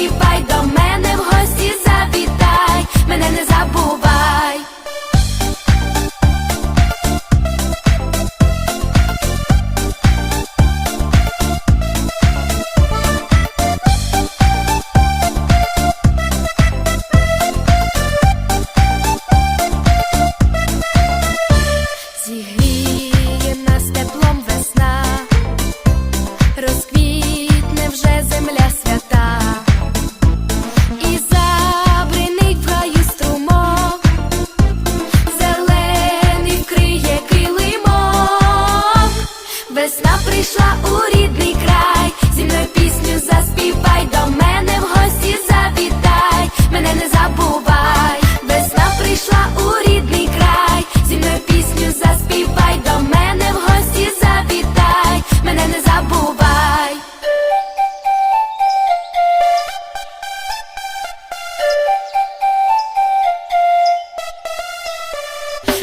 Everybody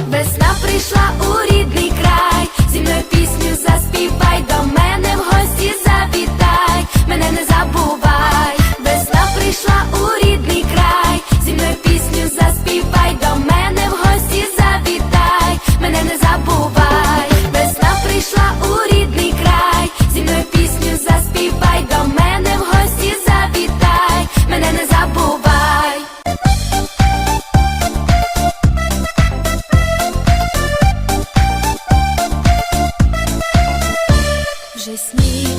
Весна прийшла у рідний It's me.